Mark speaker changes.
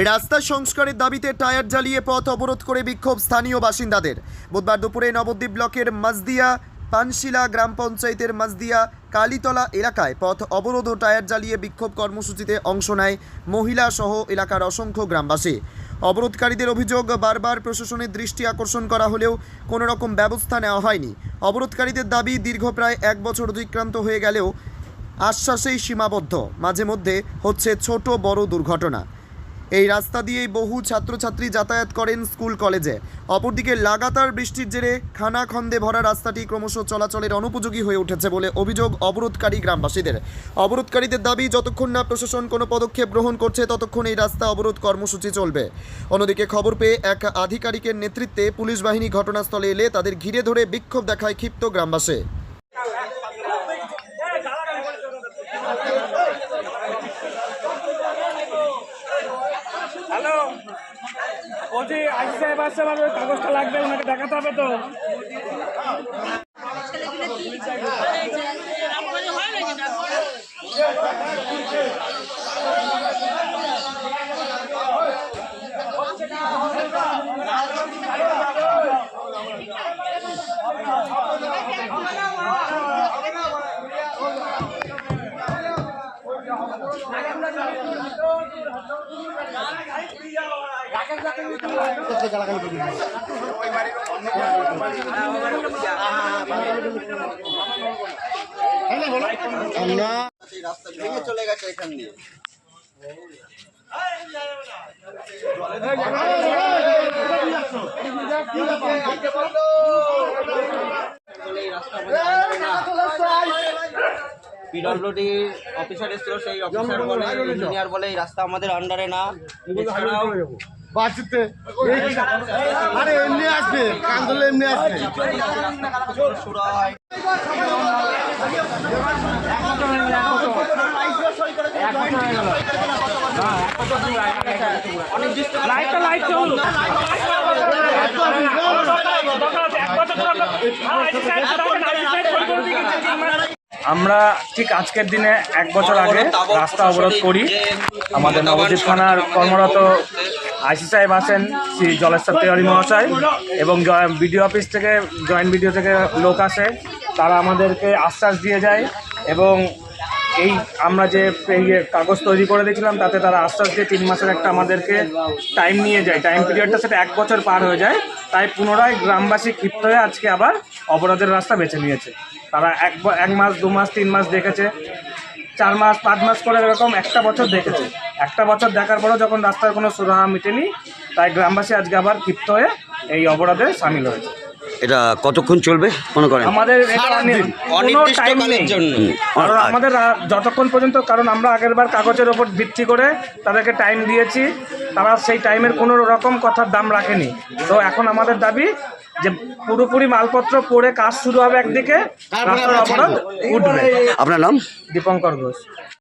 Speaker 1: রাস্তা সংস্কারের দাবিতে টায়ার জ্বালিয়ে পথ অবরোধ করে বিক্ষোভ স্থানীয় বাসিন্দাদের। বুধবার দুপুরে নবদ্বীপ ব্লকের মাজদিয়া, পানশিলা গ্রাম পঞ্চায়েতের মাজদিয়া, কালীতলা এলাকায় পথ অবরোধ ও টায়ার জ্বালিয়ে বিক্ষোভ কর্মসূচিতে অংশ নেয় মহিলা সহ এলাকার অসংখ্য গ্রামবাসী। অবরোধকারীদের অভিযোগ, বারবার প্রশাসনের দৃষ্টি আকর্ষণ করা হলেও কোনো রকম ব্যবস্থা নেওয়া হয়নি। অবরোধকারীদের দাবি, দীর্ঘ প্রায় এক বছর অতিক্রান্ত হয়ে গেলেও আশ্বাসেই সীমাবদ্ধ। মাঝে মধ্যে হচ্ছে ছোট বড় দুর্ঘটনা। এই রাস্তা দিয়েই বহু ছাত্রছাত্রী যাতায়াত করেন স্কুল কলেজে। অপরদিকে লাগাতার বৃষ্টির জেরে খানাখন্দে ভরা রাস্তাটি ক্রমশ চলাচলের অনুপযোগী হয়ে উঠেছে বলে অভিযোগ অবরোধকারী গ্রামবাসীদের। অবরোধকারীদের দাবি, যতক্ষণ না প্রশাসন কোনো পদক্ষেপ গ্রহণ করছে, ততক্ষণ এই রাস্তা অবরোধ কর্মসূচি চলবে। অন্যদিকে খবর পেয়ে এক আধিকারিকের নেতৃত্বে পুলিশ বাহিনী ঘটনাস্থলে এলে তাদের ঘিরে ধরে বিক্ষোভ দেখায় ক্ষিপ্ত গ্রামবাসী।
Speaker 2: হ্যালো? বলছি আইসি সাহেব আসছে আমার ওই কাগজটা লাগবে ওনাকে দেখাতে হবে তো।
Speaker 3: ভেঙে চলে গেছে এখান দিয়ে পিডব্লিউডি অফিসার এসেছিল সেই অফিসার বলে ইঞ্জিনিয়ার বলে এই রাস্তা আমাদের আন্ডারে না। এছাড়াও
Speaker 4: বাঁচতে। আরে এমনি আসবে। কান্দলে এমনি আসবে।
Speaker 2: লাইটটা লাইট চলুন আমরা ঠিক আজকের দিনে এক বছর আগে রাস্তা অবরোধ করি। আমাদের নবজিৎ থানার কর্মরত আইসি সাহেব আছেন, শ্রী জলেশ্বর তেওয়ারি মহাশয় এবং বিডিও অফিস থেকে, জয়েন্ট বিডিও থেকে লোক আসে। তারা আমাদেরকে আশ্বাস দিয়ে যায় এবং এই আমরা যে এই কাগজ তৈরি করে দিয়েছিলাম তাতে তারা আস্তে আস্তে তিন মাসের একটা আমাদেরকে টাইম নিয়ে যায়। টাইম পিরিয়ডটা সেটা এক বছর পার হয়ে যায়। তাই পুনরায় গ্রামবাসী ক্ষিপ্ত হয়ে আজকে আবার অবরোধের রাস্তা বেছে নিয়েছে। তারা এক এক মাস, দু মাস, তিন মাস দেখেছে। চার মাস, পাঁচ মাস করে এরকম একটা বছর দেখেছে। একটা বছর দেখার পরেও যখন রাস্তার কোনো সুরাহা মিটেনি, তাই গ্রামবাসী আজকে আবার ক্ষিপ্ত হয়ে এই অবরোধে সামিল হয়েছে।
Speaker 5: এটা কতক্ষণ চলবে? মনে করেন।
Speaker 2: আমাদের
Speaker 3: অনির্দিষ্টকালের জন্য।
Speaker 2: কারণ আমাদের যতক্ষণ পর্যন্ত কারণ আমরা আগের বার কাগজের ওপর ভিত্তি করে তাদেরকে টাইম দিয়েছি তারা সেই টাইমের কোনো রকম কথার দাম রাখেনি। তো এখন আমাদের দাবি যে পুরোপুরি মালপত্র পড়ে কাজ শুরু হবে একদিকে রাস্তার অবরোধ উঠবে।
Speaker 5: আপনার নাম?
Speaker 2: দীপঙ্কর ঘোষ।